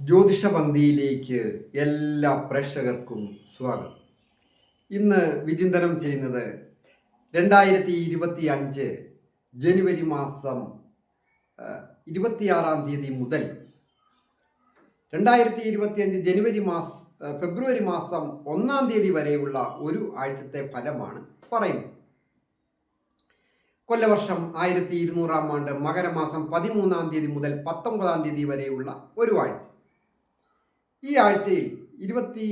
ജ്യോതിഷപന്തിയിലേക്ക് എല്ലാ പ്രേക്ഷകർക്കും സ്വാഗതം. ഇന്ന് വിചിന്തനം ചെയ്യുന്നത് രണ്ടായിരത്തി ഇരുപത്തി അഞ്ച് ജനുവരി മാസം ഇരുപത്തിയാറാം തീയതി മുതൽ രണ്ടായിരത്തി ഇരുപത്തി അഞ്ച് ജനുവരി മാസ ഫെബ്രുവരി മാസം ഒന്നാം തീയതി വരെയുള്ള ഒരു ആഴ്ചത്തെ ഫലമാണ് പറയുന്നത്. കൊല്ലവർഷം ആയിരത്തി ഇരുന്നൂറാം ആണ്ട് മകരമാസം പതിമൂന്നാം തീയതി മുതൽ പത്തൊമ്പതാം തീയതി വരെയുള്ള ഒരു ആഴ്ച. ഈ ആഴ്ചയിൽ ഇരുപത്തി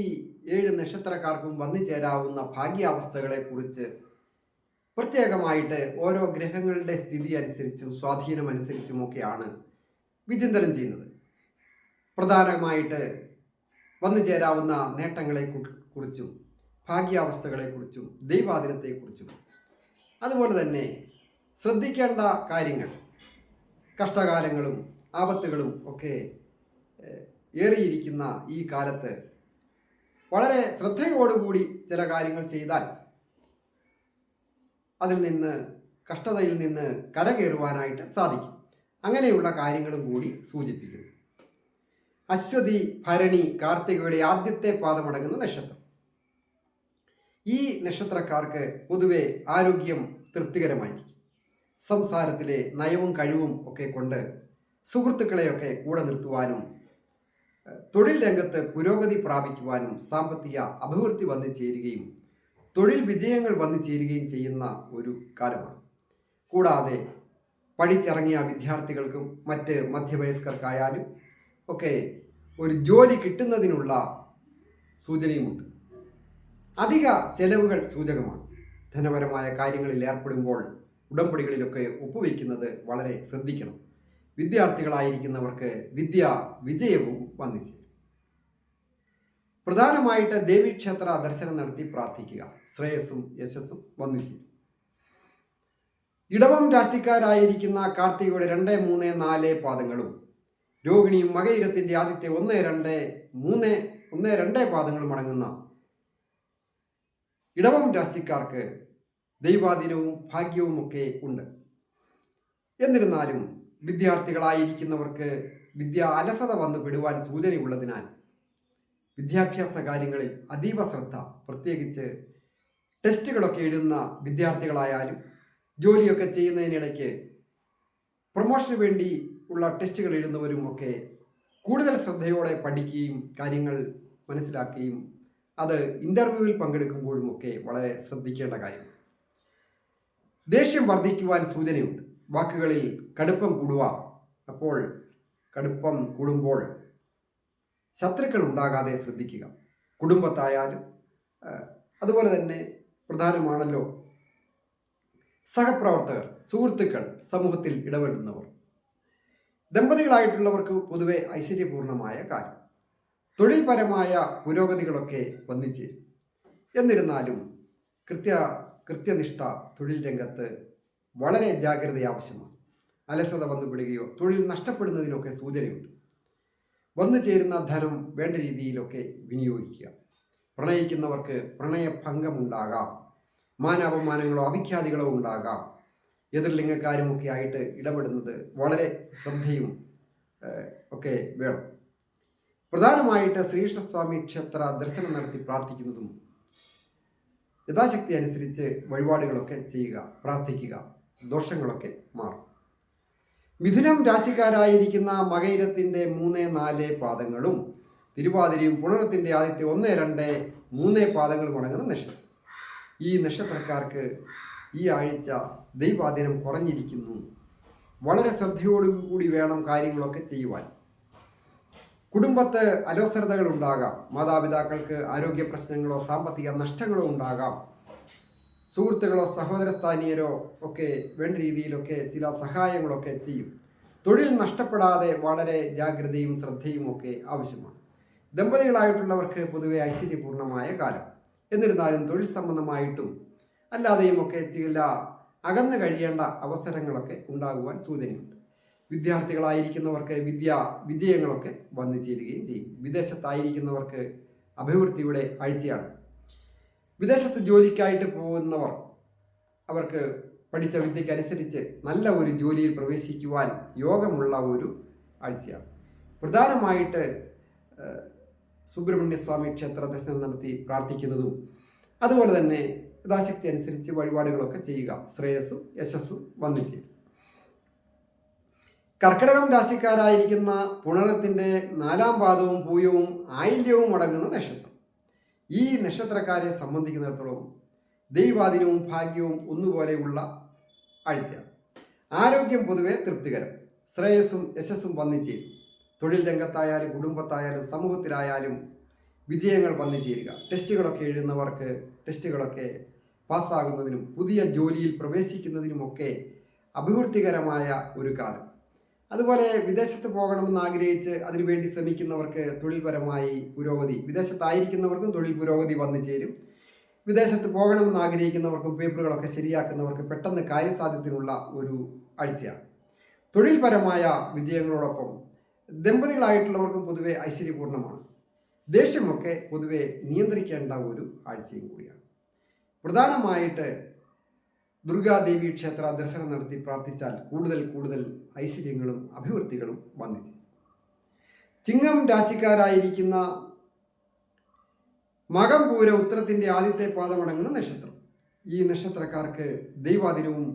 ഏഴ് നക്ഷത്രക്കാർക്കും വന്നു ചേരാവുന്ന ഭാഗ്യാവസ്ഥകളെ കുറിച്ച് പ്രത്യേകമായിട്ട് ഓരോ ഗ്രഹങ്ങളുടെ സ്ഥിതി അനുസരിച്ചും സ്വാധീനം അനുസരിച്ചുമൊക്കെയാണ് വിചിന്തനം ചെയ്യുന്നത്. പ്രധാനമായിട്ട് വന്നു ചേരാവുന്ന നേട്ടങ്ങളെ കുറിച്ചും ഭാഗ്യാവസ്ഥകളെക്കുറിച്ചും ദൈവാദിനത്തെക്കുറിച്ചും അതുപോലെ തന്നെ ശ്രദ്ധിക്കേണ്ട കാര്യങ്ങൾ കഷ്ടകാലങ്ങളും ആപത്തുകളും ഒക്കെ ഏറിയിരിക്കുന്ന ഈ കാലത്ത് വളരെ ശ്രദ്ധയോടുകൂടി ചില കാര്യങ്ങൾ ചെയ്താൽ അതിൽ നിന്ന് കഷ്ടതയിൽ നിന്ന് കരകയറുവാനായിട്ട് സാധിക്കും. അങ്ങനെയുള്ള കാര്യങ്ങളും കൂടി സൂചിപ്പിക്കുന്നു. അശ്വതി ഭരണി കാർത്തികയുടെ ആദ്യത്തെ പാദമടങ്ങുന്ന നക്ഷത്രം. ഈ നക്ഷത്രക്കാർക്ക് പൊതുവെ ആരോഗ്യം തൃപ്തികരമായിരിക്കും. സംസാരത്തിലെ നയവും കഴിവും ഒക്കെ കൊണ്ട് സുഹൃത്തുക്കളെയൊക്കെ കൂടെ നിർത്തുവാനും തൊഴിൽ രംഗത്ത് പുരോഗതി പ്രാപിക്കുവാനും സാമ്പത്തിക അഭിവൃദ്ധി വന്നു ചേരുകയും തൊഴിൽ വിജയങ്ങൾ വന്നു ചേരുകയും ചെയ്യുന്ന ഒരു കാലമാണ് കൂടാതെ പഠിച്ചിറങ്ങിയ വിദ്യാർത്ഥികൾക്കും മറ്റ് മധ്യവയസ്കർക്കായാലും ഒക്കെ ഒരു ജോലി കിട്ടുന്നതിനുള്ള സൂചനയുമുണ്ട്. അധിക ചെലവുകൾ സൂചകമാണ്. ധനപരമായ കാര്യങ്ങളിൽ ഏർപ്പെടുമ്പോൾ ഉടമ്പടികളിലൊക്കെ ഒപ്പുവയ്ക്കുന്നത് വളരെ ശ്രദ്ധിക്കണം. വിദ്യാർത്ഥികളായിരിക്കുന്നവർക്ക് വിദ്യ വിജയവും വന്നിച്ചു. പ്രധാനമായിട്ട് ദേവീക്ഷേത്ര ദർശനം നടത്തി പ്രാർത്ഥിക്കുക. ശ്രേയസ്സും യശസ്സും വന്നിച്ചു. ഇടവം രാശിക്കാരായിരിക്കുന്ന കാർത്തികയുടെ രണ്ട് മൂന്ന് നാല് പാദങ്ങളും രോഹിണിയും മകയിരത്തിന്റെ ആദ്യത്തെ ഒന്ന് രണ്ട് മൂന്ന് ഒന്ന് രണ്ട് പാദങ്ങളും അടങ്ങുന്ന ഇടവം രാശിക്കാർക്ക് ദൈവാധീനവും ഭാഗ്യവും ഒക്കെ ഉണ്ട്. എന്നിരുന്നാലും വിദ്യാർത്ഥികളായിരിക്കുന്നവർക്ക് വിദ്യ അലസത വന്നു വിടുവാൻ സൂചനയുള്ളതിനാൽ വിദ്യാഭ്യാസ കാര്യങ്ങളിൽ അതീവ ശ്രദ്ധ പ്രത്യേകിച്ച് ടെസ്റ്റുകളൊക്കെ എഴുതുന്ന വിദ്യാർത്ഥികളായാലും ജോലിയൊക്കെ ചെയ്യുന്നതിനിടയ്ക്ക് പ്രൊമോഷന് വേണ്ടി ഉള്ള ടെസ്റ്റുകൾ എഴുതുന്നവരും ഒക്കെ കൂടുതൽ ശ്രദ്ധയോടെ പഠിക്കുകയും കാര്യങ്ങൾ മനസ്സിലാക്കുകയും അത് ഇന്റർവ്യൂവിൽ പങ്കെടുക്കുമ്പോഴും ഒക്കെ വളരെ ശ്രദ്ധിക്കേണ്ട കാര്യം. ദേഷ്യം വർദ്ധിക്കുവാൻ സൂചനയുണ്ട്. വാക്കുകളിൽ കടുപ്പം കൂടുക. അപ്പോൾ കടുപ്പം കൂടുമ്പോൾ ശത്രുക്കൾ ഉണ്ടാകാതെ ശ്രദ്ധിക്കുക. കുടുംബത്തായാലും അതുപോലെ തന്നെ പ്രധാനമാണല്ലോ സഹപ്രവർത്തകർ സുഹൃത്തുക്കൾ സമൂഹത്തിൽ ഇടപെടുന്നവർ. ദമ്പതികളായിട്ടുള്ളവർക്ക് പൊതുവെ ഐശ്വര്യപൂർണമായ കാര്യം. തൊഴിൽപരമായ പുരോഗതികളൊക്കെ വന്നിച്ചേരും എന്നിരുന്നാലും കൃത്യ കൃത്യനിഷ്ഠ തൊഴിൽ രംഗത്ത് വളരെ ജാഗ്രത ആവശ്യമാണ് അലസത വന്നുപെടുകയോ തൊഴിൽ നഷ്ടപ്പെടുന്നതിനൊക്കെ സൂചനയുണ്ട്. വന്നു ചേരുന്ന ധനം വേണ്ട രീതിയിലൊക്കെ വിനിയോഗിക്കുക. പ്രണയിക്കുന്നവർക്ക് പ്രണയഭംഗമുണ്ടാകാം. മാനാപമാനങ്ങളോ അവിഖ്യാതികളോ ഉണ്ടാകാം. എതിർലിംഗക്കാരുമൊക്കെ ആയിട്ട് ഇടപെടുന്നത് വളരെ ശ്രദ്ധയും ഒക്കെ വേണം. പ്രധാനമായിട്ട് ശ്രീകൃഷ്ണസ്വാമി ക്ഷേത്ര ദർശനം നടത്തി പ്രാർത്ഥിക്കുന്നതും യഥാശക്തി അനുസരിച്ച് വഴിപാടുകളൊക്കെ ചെയ്യുക പ്രാർത്ഥിക്കുക. ദോഷങ്ങളൊക്കെ മാറും. മിഥുനം രാശിക്കാരായിരിക്കുന്ന മകയിരത്തിന്റെ മൂന്ന് നാല് പാദങ്ങളും തിരുവാതിരയും പുണരത്തിന്റെ ആദ്യത്തെ ഒന്ന് രണ്ട് മൂന്ന് പാദങ്ങളും അടങ്ങുന്ന നക്ഷത്രം. ഈ നക്ഷത്രക്കാർക്ക് ഈ ആഴ്ച ദൈവാധീനം കുറഞ്ഞിരിക്കുന്നു. വളരെ ശ്രദ്ധയോടുകൂടി വേണം കാര്യങ്ങളൊക്കെ ചെയ്യുവാൻ. കുടുംബത്ത് അലോസരതകൾ ഉണ്ടാകാം. മാതാപിതാക്കൾക്ക് ആരോഗ്യ പ്രശ്നങ്ങളോ സാമ്പത്തിക നഷ്ടങ്ങളോ ഉണ്ടാകാം. സുഹൃത്തുക്കളോ സഹോദര സ്ഥാനീയരോ ഒക്കെ വേണ്ട രീതിയിലൊക്കെ ചില സഹായങ്ങളൊക്കെ ചെയ്യും. തൊഴിൽ നഷ്ടപ്പെടാതെ വളരെ ജാഗ്രതയും ശ്രദ്ധയും ഒക്കെ ആവശ്യമാണ്. ദമ്പതികളായിട്ടുള്ളവർക്ക് പൊതുവെ ഐശ്വര്യപൂർണമായ കാലം. എന്നിരുന്നാലും തൊഴിൽ സംബന്ധമായിട്ടും അല്ലാതെയും ഒക്കെ ചില അകന്നു കഴിയേണ്ട അവസരങ്ങളൊക്കെ ഉണ്ടാകുവാൻ സൂചനയുണ്ട്. വിദ്യാർത്ഥികളായിരിക്കുന്നവർക്ക് വിദ്യ വിജയങ്ങളൊക്കെ വന്നു ചേരുകയും ചെയ്യും. വിദേശത്തായിരിക്കുന്നവർക്ക് അഭിവൃദ്ധിയുടെ ആഴ്ചയാണ്. വിദേശത്ത് ജോലിക്കായിട്ട് പോകുന്നവർ അവർക്ക് പഠിച്ച വിദ്യയ്ക്കനുസരിച്ച് നല്ല ഒരു ജോലിയിൽ പ്രവേശിക്കുവാൻ യോഗമുള്ള ഒരു ആഴ്ചയാണ്. പ്രധാനമായിട്ട് സുബ്രഹ്മണ്യസ്വാമി ക്ഷേത്ര ദർശനം നടത്തി പ്രാർത്ഥിക്കുന്നതും അതുപോലെ തന്നെ യഥാശക്തി അനുസരിച്ച് വഴിപാടുകളൊക്കെ ചെയ്യുക. ശ്രേയസ്സും യശസ്സും വന്നു ചെയ്യും കർക്കിടകം രാശിക്കാരായിരിക്കുന്ന പുണരത്തിന്റെ നാലാം പാദവും പൂയവും ആയില്യവും അടങ്ങുന്ന നക്ഷത്രം. ഈ നക്ഷത്രക്കാരെ സംബന്ധിക്കുന്നിടത്തോളം ദൈവാധീനവും ഭാഗ്യവും ഒന്നുപോലെയുള്ള ആഴ്ച ആരോഗ്യം പൊതുവെ തൃപ്തികരം. ശ്രേയസ്സും യശസ്സും വന്നിച്ചേരും. തൊഴിൽ രംഗത്തായാലും കുടുംബത്തായാലും സമൂഹത്തിലായാലും വിജയങ്ങൾ വന്നു ചേരുക ടെസ്റ്റുകളൊക്കെ എഴുതുന്നവർക്ക് ടെസ്റ്റുകളൊക്കെ പാസ്സാകുന്നതിനും പുതിയ ജോലിയിൽ പ്രവേശിക്കുന്നതിനുമൊക്കെ അഭിവൃദ്ധികരമായ ഒരു കാലം. അതുപോലെ വിദേശത്ത് പോകണമെന്ന് ആഗ്രഹിച്ച് അതിനുവേണ്ടി ശ്രമിക്കുന്നവർക്ക് തൊഴിൽപരമായി പുരോഗതി വിദേശത്തായിരിക്കുന്നവർക്കും തൊഴിൽ പുരോഗതി വന്നു ചേരും. വിദേശത്ത് പോകണമെന്ന് ആഗ്രഹിക്കുന്നവർക്കും പേപ്പറുകളൊക്കെ ശരിയാക്കുന്നവർക്ക് പെട്ടെന്ന് കാര്യസാധ്യത്തിനുള്ള ഒരു ആഴ്ചയാണ് തൊഴിൽപരമായ വിജയങ്ങളോടൊപ്പം ദമ്പതികളായിട്ടുള്ളവർക്കും പൊതുവെ ഐശ്വര്യപൂർണമാണ് ദേഷ്യമൊക്കെ പൊതുവെ നിയന്ത്രിക്കേണ്ട ഒരു ആഴ്ചയും കൂടിയാണ്. പ്രധാനമായിട്ട് ദുർഗാദേവി ക്ഷേത്ര ദർശനം നടത്തി പ്രാർത്ഥിച്ചാൽ കൂടുതൽ കൂടുതൽ ഐശ്വര്യങ്ങളും അഭിവൃദ്ധികളും വന്നിച്ചു ചിങ്ങം രാശിക്കാരായിരിക്കുന്ന മകം പൂര ഉത്തരത്തിന്റെ ആദ്യത്തെ പാദമടങ്ങുന്ന നക്ഷത്രം. ഈ നക്ഷത്രക്കാർക്ക് ദൈവാദിനവും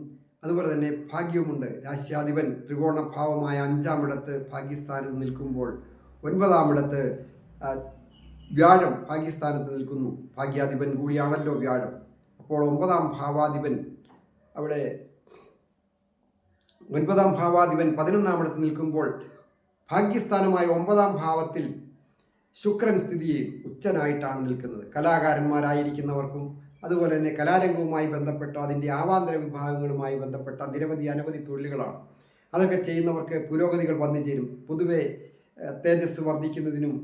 അതുപോലെ തന്നെ ഭാഗ്യവുമുണ്ട്. രാശ്യാധിപൻ ത്രികോണ ഭാവമായ അഞ്ചാമിടത്ത് ഭാഗ്യസ്ഥാനത്ത് നിൽക്കുമ്പോൾ ഒൻപതാമിടത്ത് വ്യാഴം ഭാഗ്യസ്ഥാനത്ത് നിൽക്കുന്നു. ഭാഗ്യാധിപൻ കൂടിയാണല്ലോ വ്യാഴം. അപ്പോൾ ഒമ്പതാം ഭാവാധിപൻ അവിടെ ഒൻപതാം ഭാവാധിപൻ പതിനൊന്നാം ഇടത്ത് നിൽക്കുമ്പോൾ ഭാഗ്യസ്ഥാനമായ ഒമ്പതാം ഭാവത്തിൽ ശുക്രൻ സ്ഥിതി ഉച്ചനായിട്ടാണ് നിൽക്കുന്നത്. കലാകാരന്മാരായിരിക്കുന്നവർക്കും അതുപോലെ തന്നെ കലാരംഗവുമായി ബന്ധപ്പെട്ട അതിന്റെ ആവാന്തര വിഭാഗങ്ങളുമായി ബന്ധപ്പെട്ട നിരവധി അനവധി തൊഴിലുകളാണ്. അതൊക്കെ ചെയ്യുന്നവർക്ക് പുരോഗതികൾ വന്നു ചേരും. പൊതുവെ തേജസ് വർദ്ധിക്കുന്നതിനും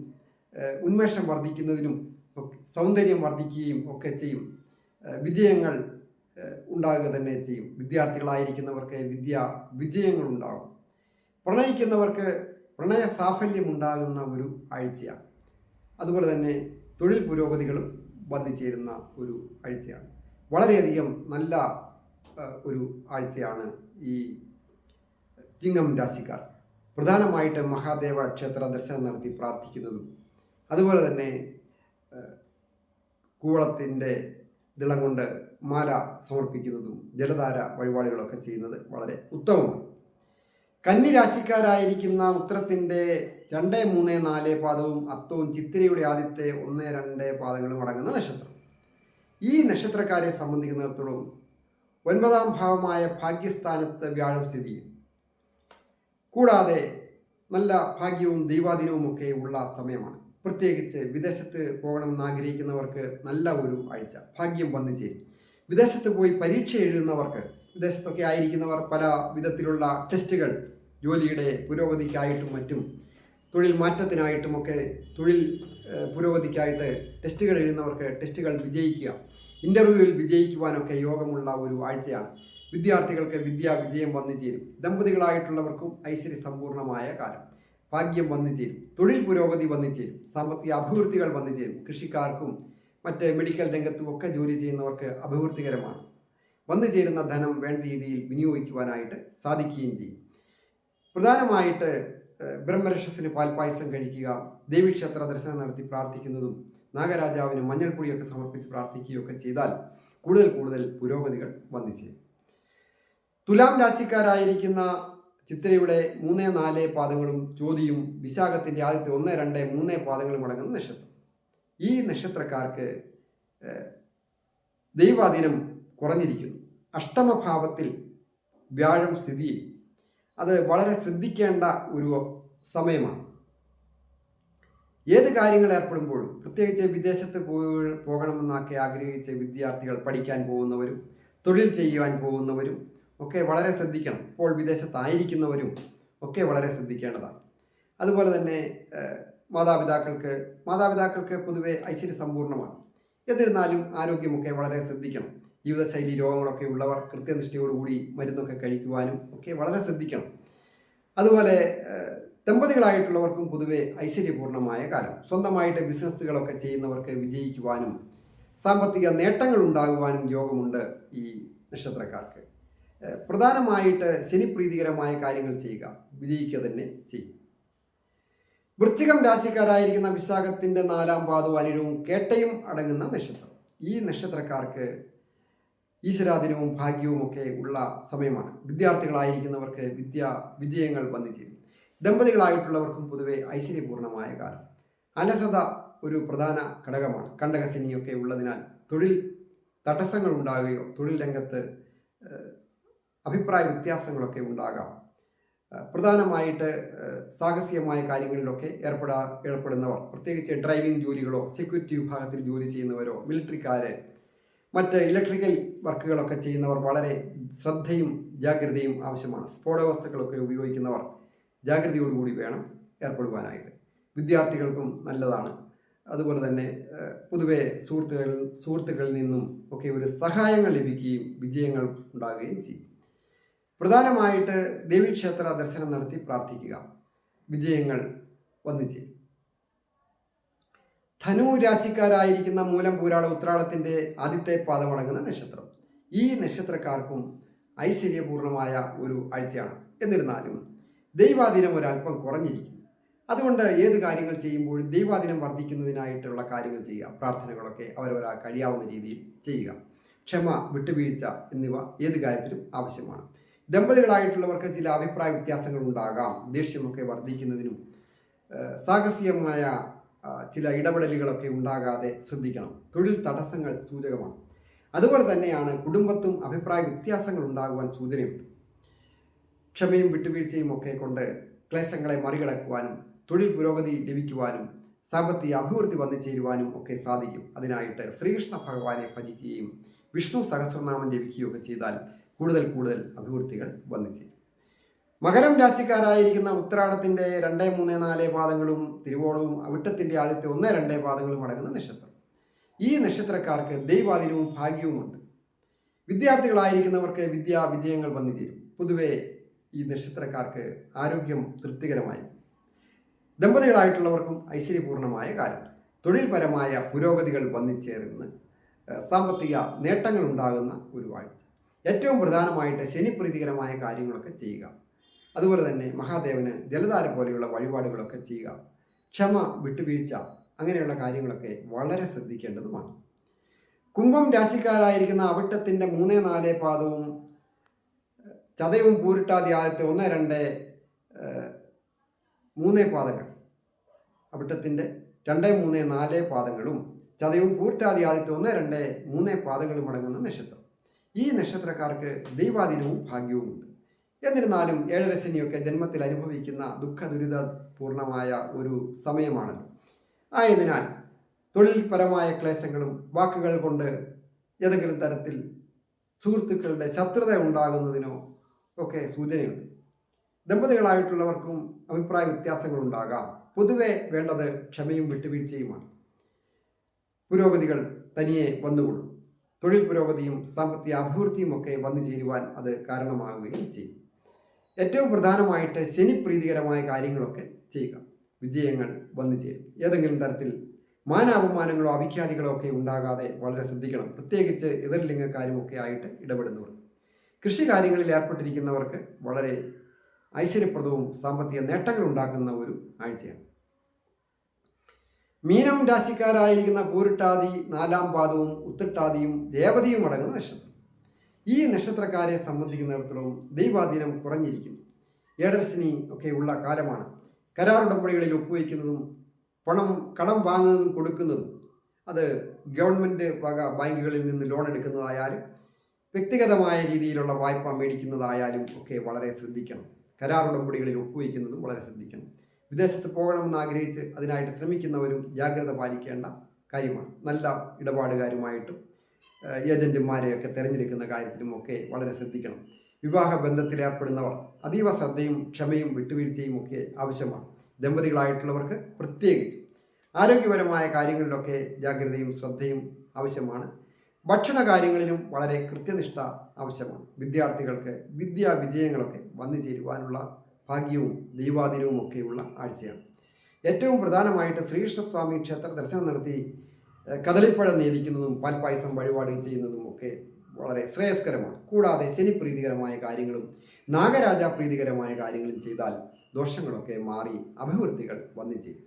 ഉന്മേഷം വർദ്ധിക്കുന്നതിനും സൗന്ദര്യം വർദ്ധിക്കുകയും ഒക്കെ ചെയ്യും. വിജയങ്ങൾ ഉണ്ടാകുക തന്നെ ചെയ്യും. വിദ്യാർത്ഥികളായിരിക്കുന്നവർക്ക് വിദ്യ വിജയങ്ങൾ ഉണ്ടാകും പ്രണയിക്കുന്നവർക്ക് പ്രണയ സാഫല്യം ഉണ്ടാകുന്ന ഒരു ആഴ്ചയാണ്. അതുപോലെ തന്നെ തൊഴിൽ പുരോഗതികളും വന്നു ചേരുന്ന ഒരു ആഴ്ചയാണ്. വളരെയധികം നല്ല ഒരു ആഴ്ചയാണ് ഈ ചിങ്ങം രാശിക്കാർ പ്രധാനമായിട്ട് മഹാദേവ ക്ഷേത്ര ദർശനം നടത്തി പ്രാർത്ഥിക്കുന്നതും അതുപോലെ തന്നെ കൂവളത്തിന്റെ ദിളം കൊണ്ട് മാല സമർപ്പിക്കുന്നതും ജലധാര വഴിപാടുകളൊക്കെ ചെയ്യുന്നത് വളരെ ഉത്തമമാണ്. കന്നി രാശിക്കാരായിരിക്കുന്ന ഉത്തരത്തിന്റെ രണ്ട് മൂന്ന് നാല് പാദവും അത്തവും ചിത്തിരയുടെ ആദ്യത്തെ ഒന്ന് രണ്ട് പാദങ്ങളും അടങ്ങുന്ന നക്ഷത്രം. ഈ നക്ഷത്രക്കാരെ സംബന്ധിക്കുന്നിടത്തോളം ഒൻപതാം ഭാവമായ ഭാഗ്യസ്ഥാനത്ത് വ്യാഴം സ്ഥിതി കൂടാതെ നല്ല ഭാഗ്യവും ദൈവാധീനവും ഒക്കെ ഉള്ള സമയമാണ്. പ്രത്യേകിച്ച് വിദേശത്ത് പോകണമെന്ന് ആഗ്രഹിക്കുന്നവർക്ക് നല്ല ഒരു ആഴ്ച ഭാഗ്യം വന്നു ചേരും. വിദേശത്ത് പോയി പരീക്ഷ എഴുതുന്നവർക്ക് വിദേശത്തൊക്കെ ആയിരിക്കുന്നവർ പല വിധത്തിലുള്ള ടെസ്റ്റുകൾ ജോലിയുടെ പുരോഗതിക്കായിട്ടും മറ്റും തൊഴിൽ മാറ്റത്തിനായിട്ടുമൊക്കെ തൊഴിൽ പുരോഗതിക്കായിട്ട് ടെസ്റ്റുകൾ എഴുതുന്നവർക്ക് ടെസ്റ്റുകൾ വിജയിക്കുക. ഇന്റർവ്യൂവിൽ വിജയിക്കുവാനൊക്കെ യോഗമുള്ള ഒരു ആഴ്ചയാണ്. വിദ്യാർത്ഥികൾക്ക് വിദ്യാ വിജയം വന്നു ചേരും. ദമ്പതികളായിട്ടുള്ളവർക്കും ഐശ്വര്യ സമ്പൂർണമായ കാലം. ഭാഗ്യം വന്നു ചേരും. തൊഴിൽ പുരോഗതി വന്നു ചേരും. സാമ്പത്തിക അഭിവൃദ്ധികൾ വന്നു ചേരും. കൃഷിക്കാർക്കും മറ്റ് മെഡിക്കൽ രംഗത്തും ഒക്കെ ജോലി ചെയ്യുന്നവർക്ക് അഭിവൃദ്ധികരമാണ്. വന്നു ചേരുന്ന ധനം വേണ്ട രീതിയിൽ വിനിയോഗിക്കുവാനായിട്ട് സാധിക്കുകയും ചെയ്യും. പ്രധാനമായിട്ട് ബ്രഹ്മരക്ഷസിന് പാൽപ്പായസം കഴിക്കുക ദേവീക്ഷേത്ര ദർശനം നടത്തി പ്രാർത്ഥിക്കുന്നതും നാഗരാജാവിന് മഞ്ഞൾപ്പൊടിയൊക്കെ സമർപ്പിച്ച് പ്രാർത്ഥിക്കുകയൊക്കെ ചെയ്താൽ കൂടുതൽ കൂടുതൽ പുരോഗതികൾ വന്നു ചെയ്യും തുലാം രാശിക്കാരായിരിക്കുന്ന ചിത്രയുടെ മൂന്ന് നാല് പാദങ്ങളും ജ്യോതിയും വിശാഖത്തിന്റെ ആദ്യത്തെ ഒന്ന് രണ്ട് മൂന്ന് പാദങ്ങളും അടങ്ങുന്ന നക്ഷത്രം. ഈ നക്ഷത്രക്കാർക്ക് ദൈവാധീനം കുറഞ്ഞിരിക്കുന്നു. അഷ്ടമഭാവത്തിൽ വ്യാഴം സ്ഥിതി അത് വളരെ ശ്രദ്ധിക്കേണ്ട ഒരു സമയമാണ്. ഏത് കാര്യങ്ങൾ ഏർപ്പെടുമ്പോഴും പ്രത്യേകിച്ച് വിദേശത്ത് പോയി പോകണമെന്നൊക്കെ ആഗ്രഹിച്ച് വിദ്യാർത്ഥികൾ പഠിക്കാൻ പോകുന്നവരും തൊഴിൽ ചെയ്യുവാൻ പോകുന്നവരും ഒക്കെ വളരെ ശ്രദ്ധിക്കണം. ഇപ്പോൾ വിദേശത്തായിരിക്കുന്നവരും ഒക്കെ വളരെ ശ്രദ്ധിക്കേണ്ടതാണ്. അതുപോലെ തന്നെ മാതാപിതാക്കൾക്ക് മാതാപിതാക്കൾക്ക് പൊതുവെ ഐശ്വര്യ സമ്പൂർണമാണ് എന്നിരുന്നാലും ആരോഗ്യമൊക്കെ വളരെ ശ്രദ്ധിക്കണം. ജീവിതശൈലി രോഗങ്ങളൊക്കെ ഉള്ളവർ കൃത്യനിഷ്ഠയോടുകൂടി മരുന്നൊക്കെ കഴിക്കുവാനും ഒക്കെ വളരെ ശ്രദ്ധിക്കണം. അതുപോലെ ദമ്പതികളായിട്ടുള്ളവർക്കും പൊതുവെ ഐശ്വര്യപൂർണമായ കാലം. സ്വന്തമായിട്ട് ബിസിനസ്സുകളൊക്കെ ചെയ്യുന്നവർക്ക് വിജയിക്കുവാനും സാമ്പത്തിക നേട്ടങ്ങൾ ഉണ്ടാകുവാനും യോഗമുണ്ട് ഈ നക്ഷത്രക്കാർക്ക്. പ്രധാനമായിട്ട് ശനിപ്രീതികരമായ കാര്യങ്ങൾ ചെയ്യുക. വിജയിക്കുക തന്നെ ചെയ്യും. വൃശ്ചികം രാശിക്കാരായിരിക്കുന്ന വിശാഖത്തിന്റെ നാലാം പാദവും അനിരവും കേട്ടയും അടങ്ങുന്ന നക്ഷത്രം. ഈ നക്ഷത്രക്കാർക്ക് ഈശ്വരാധീനവും ഭാഗ്യവും ഒക്കെ ഉള്ള സമയമാണ്. വിദ്യാർത്ഥികളായിരിക്കുന്നവർക്ക് വിദ്യ വിജയങ്ങൾ വന്നു ചേരും ദമ്പതികളായിട്ടുള്ളവർക്കും പൊതുവെ ഐശ്വര്യപൂർണമായ കാലം. അലസത ഒരു പ്രധാന ഘടകമാണ്. കണ്ടകശനിയൊക്കെ ഉള്ളതിനാൽ തൊഴിൽ തടസ്സങ്ങൾ ഉണ്ടാകുകയോ തൊഴിൽ രംഗത്ത് അഭിപ്രായ വ്യത്യാസങ്ങളൊക്കെ ഉണ്ടാകാം. പ്രധാനമായിട്ട് സാഹസികമായ കാര്യങ്ങളിലൊക്കെ ഏർപ്പെടാ ഏർപ്പെടുന്നവർ പ്രത്യേകിച്ച് ഡ്രൈവിംഗ് ജോലികളോ സെക്യൂരിറ്റി വിഭാഗത്തിൽ ജോലി ചെയ്യുന്നവരോ മിലിറ്ററിക്കാര് മറ്റ് ഇലക്ട്രിക്കൽ വർക്കുകളൊക്കെ ചെയ്യുന്നവർ വളരെ ശ്രദ്ധയും ജാഗ്രതയും ആവശ്യമാണ്. സ്ഫോടക വസ്തുക്കളൊക്കെ ഉപയോഗിക്കുന്നവർ ജാഗ്രതയോടുകൂടി വേണം ഏർപ്പെടുവാനായിട്ട്. വിദ്യാർത്ഥികൾക്കും നല്ലതാണ്. അതുപോലെ തന്നെ പൊതുവെ സുഹൃത്തുക്കളിൽ സുഹൃത്തുക്കളിൽ നിന്നും ഒക്കെ ഒരു സഹായങ്ങൾ ലഭിക്കുകയും വിജയങ്ങൾ ഉണ്ടാകുകയും ചെയ്യും. പ്രധാനമായിട്ട് ദേവീക്ഷേത്ര ദർശനം നടത്തി പ്രാർത്ഥിക്കുക. വിജയങ്ങൾ വന്നു ചെയ്യും ധനു രാശിക്കാരായിരിക്കുന്ന മൂലം പൂരാട ഉത്രാടത്തിന്റെ ആദ്യത്തെ പാദമടങ്ങുന്ന നക്ഷത്രം. ഈ നക്ഷത്രക്കാർക്കും ഐശ്വര്യപൂർണമായ ഒരു ആഴ്ചയാണ്. എന്നിരുന്നാലും ദൈവാദിനം ഒരല്പം കുറഞ്ഞിരിക്കും. അതുകൊണ്ട് ഏത് കാര്യങ്ങൾ ചെയ്യുമ്പോഴും ദൈവാദിനം വർദ്ധിക്കുന്നതിനായിട്ടുള്ള കാര്യങ്ങൾ ചെയ്യുക. പ്രാർത്ഥനകളൊക്കെ അവരവരാ കഴിയാവുന്ന രീതിയിൽ ചെയ്യുക. ക്ഷമ വിട്ടുവീഴ്ച എന്നിവ ഏത് കാര്യത്തിലും ആവശ്യമാണ്. ദമ്പതികളായിട്ടുള്ളവർക്ക് ചില അഭിപ്രായ വ്യത്യാസങ്ങൾ ഉണ്ടാകാം ദേഷ്യമൊക്കെ വർദ്ധിക്കുന്നതിനും സാഹസികമായ ചില ഇടപെടലുകളൊക്കെ ഉണ്ടാകാതെ ശ്രദ്ധിക്കണം. തൊഴിൽ തടസ്സങ്ങൾ സൂചകമാണ്. അതുപോലെ തന്നെയാണ് കുടുംബത്തും അഭിപ്രായ വ്യത്യാസങ്ങൾ ഉണ്ടാകുവാൻ സൂചനയുണ്ട് ക്ഷമയും വിട്ടുവീഴ്ചയും ഒക്കെ കൊണ്ട് ക്ലേശങ്ങളെ മറികടക്കുവാനും തൊഴിൽ പുരോഗതി ലഭിക്കുവാനും സാമ്പത്തിക അഭിവൃദ്ധി വന്നു ചേരുവാനും ഒക്കെ സാധിക്കും. അതിനായിട്ട് ശ്രീകൃഷ്ണ ഭഗവാനെ ഭജിക്കുകയും വിഷ്ണു സഹസ്രനാമം ജപിക്കുകയും ഒക്കെ ചെയ്താൽ കൂടുതൽ കൂടുതൽ അഭിവൃദ്ധികൾ വന്നു ചേരും മകരം രാശിക്കാരായിരിക്കുന്ന ഉത്രാടത്തിന്റെ രണ്ട് മൂന്ന് നാല് പാദങ്ങളും തിരുവോണവും അവിട്ടത്തിന്റെ ആദ്യത്തെ ഒന്ന് രണ്ട് പാദങ്ങളും അടങ്ങുന്ന നക്ഷത്രം. ഈ നക്ഷത്രക്കാർക്ക് ദൈവാധീനവും ഭാഗ്യവുമുണ്ട്. വിദ്യാർത്ഥികളായിരിക്കുന്നവർക്ക് വിദ്യാ വിജയങ്ങൾ വന്നു ചേരും പൊതുവെ ഈ നക്ഷത്രക്കാർക്ക് ആരോഗ്യം തൃപ്തികരമായിരിക്കും. ദമ്പതികളായിട്ടുള്ളവർക്കും ഐശ്വര്യപൂർണമായ കാലം. തൊഴിൽപരമായ പുരോഗതികൾ വന്നു ചേർന്ന് സാമ്പത്തിക നേട്ടങ്ങൾ ഉണ്ടാകുന്ന ഒരു ആഴ്ച ഏറ്റവും പ്രധാനമായിട്ട് ശനിപ്രീതികരമായ കാര്യങ്ങളൊക്കെ ചെയ്യുക. അതുപോലെ തന്നെ മഹാദേവന് ജലധാര പോലെയുള്ള വഴിപാടുകളൊക്കെ ചെയ്യുക. ക്ഷമ വിട്ടുവീഴ്ച അങ്ങനെയുള്ള കാര്യങ്ങളൊക്കെ വളരെ ശ്രദ്ധിക്കേണ്ടതുമാണ്. കുംഭം രാശിക്കാരായിരിക്കുന്ന അവിട്ടത്തിന്റെ മൂന്ന് നാല് പാദവും ചതയവും പൂരിട്ടാതി ആദ്യത്തെ ഒന്ന് രണ്ട് മൂന്ന് പാദങ്ങൾ. അവിട്ടത്തിന്റെ രണ്ട് മൂന്ന് നാല് പാദങ്ങളും ചതയവും പൂരിട്ടാതി ആദ്യത്തെ ഒന്ന് രണ്ട് മൂന്ന് പാദങ്ങളും അടങ്ങുന്ന നക്ഷത്രം. ഈ നക്ഷത്രക്കാർക്ക് ദൈവാധീനവും ഭാഗ്യവും ഉണ്ട്. എന്നിരുന്നാലും ഏഴരശനിയൊക്കെ ജന്മത്തിൽ അനുഭവിക്കുന്ന ദുഃഖ ദുരിത പൂർണമായ ഒരു സമയമാണല്ലോ. ആയതിനാൽ തൊഴിൽപരമായ ക്ലേശങ്ങളും വാക്കുകൾ കൊണ്ട് ഏതെങ്കിലും തരത്തിൽ സുഹൃത്തുക്കളുടെ ശത്രുത ഉണ്ടാകുന്നതിനോ ഒക്കെ സൂചനയുണ്ട്. ദമ്പതികളായിട്ടുള്ളവർക്കും അഭിപ്രായ വ്യത്യാസങ്ങളുണ്ടാകാം പൊതുവെ വേണ്ടത് ക്ഷമയും വിട്ടുവീഴ്ചയുമാണ്. പുരോഗതികൾ തനിയെ വന്നുകൊള്ളും തൊഴിൽ പുരോഗതിയും സാമ്പത്തിക അഭിവൃദ്ധിയും ഒക്കെ വന്നു ചേരുവാൻ അത് കാരണമാകുകയും ചെയ്യും. ഏറ്റവും പ്രധാനമായിട്ട് ശനിപ്രീതികരമായ കാര്യങ്ങളൊക്കെ ചെയ്യുക. വിജയങ്ങൾ വന്നു ചേരും. ഏതെങ്കിലും തരത്തിൽ മാനാപമാനങ്ങളോ അവിഖ്യാതികളോ ഒക്കെ ഉണ്ടാകാതെ വളരെ ശ്രദ്ധിക്കണം. പ്രത്യേകിച്ച് എതിർലിംഗക്കാരും ഒക്കെ ആയിട്ട് ഇടപെടുന്നവർ. കൃഷി കാര്യങ്ങളിൽ ഏർപ്പെട്ടിരിക്കുന്നവർക്ക് വളരെ ഐശ്വര്യപ്രദവും സാമ്പത്തിക നേട്ടങ്ങൾ ഉണ്ടാക്കുന്ന ഒരു ആഴ്ചയാണ്. മീനം രാശിക്കാരായിരിക്കുന്ന പൂരിട്ടാതി നാലാം പാദവും ഉത്തിട്ടാതിയും രേവതിയും അടങ്ങുന്ന നക്ഷത്രം. ഈ നക്ഷത്രക്കാരെ സംബന്ധിക്കുന്നിടത്തോളം ദൈവാധീനം കുറഞ്ഞിരിക്കുന്നു. ഏഡർസിനി ഒക്കെ ഉള്ള കാലമാണ്. കരാറുടമ്പടികളിൽ ഒപ്പുവയ്ക്കുന്നതും പണം കടം വാങ്ങുന്നതും കൊടുക്കുന്നതും അത് ഗവൺമെന്റ് വക ബാങ്കുകളിൽ നിന്ന് ലോൺ എടുക്കുന്നതായാലും വ്യക്തിഗതമായ രീതിയിലുള്ള വായ്പ മേടിക്കുന്നതായാലും ഒക്കെ വളരെ ശ്രദ്ധിക്കണം. കരാറുടമ്പടികളിൽ ഒപ്പുവയ്ക്കുന്നതും വളരെ ശ്രദ്ധിക്കണം. വിദേശത്ത് പോകണമെന്ന് ആഗ്രഹിച്ച് അതിനായിട്ട് ശ്രമിക്കുന്നവരും ജാഗ്രത പാലിക്കേണ്ട കാര്യമാണ്. നല്ല ഇടപാടുകാരുമായിട്ടും ഏജന്റുമാരെയൊക്കെ തിരഞ്ഞെടുക്കുന്ന കാര്യത്തിലും ഒക്കെ വളരെ ശ്രദ്ധിക്കണം. വിവാഹ ബന്ധത്തിൽ ഏർപ്പെടുന്നവർ അതീവ ശ്രദ്ധയും ക്ഷമയും വിട്ടുവീഴ്ചയും ഒക്കെ ആവശ്യമാണ്. ദമ്പതികളായിട്ടുള്ളവർക്ക് പ്രത്യേകിച്ച്. ആരോഗ്യപരമായ കാര്യങ്ങളിലൊക്കെ ജാഗ്രതയും ശ്രദ്ധയും ആവശ്യമാണ്. ഭക്ഷണ കാര്യങ്ങളിലും വളരെ കൃത്യനിഷ്ഠ ആവശ്യമാണ്. വിദ്യാർത്ഥികൾക്ക് വിദ്യാ വിജയങ്ങളൊക്കെ വന്നു ചേരുവാനുള്ള ഭാഗ്യവും ദൈവാധീനവും ഒക്കെയുള്ള ആഴ്ചയാണ്. ഏറ്റവും പ്രധാനമായിട്ട് ശ്രീകൃഷ്ണസ്വാമി ക്ഷേത്ര ദർശനം നടത്തി കദളിപ്പഴം നേദിക്കുന്നതും പാൽപ്പായസം വഴിപാട് ചെയ്യുന്നതും ഒക്കെ വളരെ ശ്രേയസ്കരമാണ്. കൂടാതെ ശനി പ്രീതികരമായ കാര്യങ്ങളും നാഗരാജ പ്രീതികരമായ കാര്യങ്ങളും ചെയ്താൽ ദോഷങ്ങളൊക്കെ മാറി അഭിവൃദ്ധികൾ വന്നു ചെയ്യും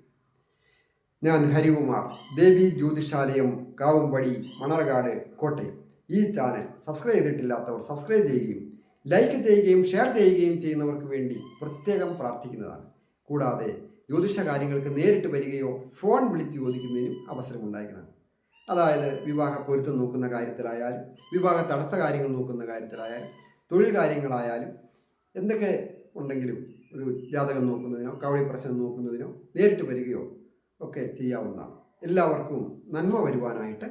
ഞാൻ ഹരികുമാർ ദേവി ജ്യോതിഷാലയം കാവുംപടി മണർകാട് കോട്ടയം. ഈ ചാനൽ സബ്സ്ക്രൈബ് ചെയ്തിട്ടില്ലാത്തവർ സബ്സ്ക്രൈബ് ചെയ്യുകയും ലൈക്ക് ചെയ്യുകയും ഷെയർ ചെയ്യുകയും ചെയ്യുന്നവർക്ക് വേണ്ടി പ്രത്യേകം പ്രാർത്ഥിക്കുന്നതാണ്. കൂടാതെ ജ്യോതിഷ കാര്യങ്ങൾക്ക് നേരിട്ട് വരികയോ ഫോൺ വിളിച്ച് ചോദിക്കുന്നതിനും അവസരമുണ്ടായിരിക്കണം അതായത് വിവാഹ പൊരുത്തം നോക്കുന്ന കാര്യത്തിലായാലും വിവാഹ തടസ്സ കാര്യങ്ങൾ നോക്കുന്ന കാര്യത്തിലായാലും തൊഴിൽ കാര്യങ്ങളായാലും എന്തൊക്കെ ഉണ്ടെങ്കിലും ഒരു ജാതകം നോക്കുന്നതിനോ കവളി പ്രശ്നം നോക്കുന്നതിനോ നേരിട്ട് വരികയോ ഒക്കെ ചെയ്യാവുന്നതാണ്. എല്ലാവർക്കും നന്മ വരുവാനായിട്ട്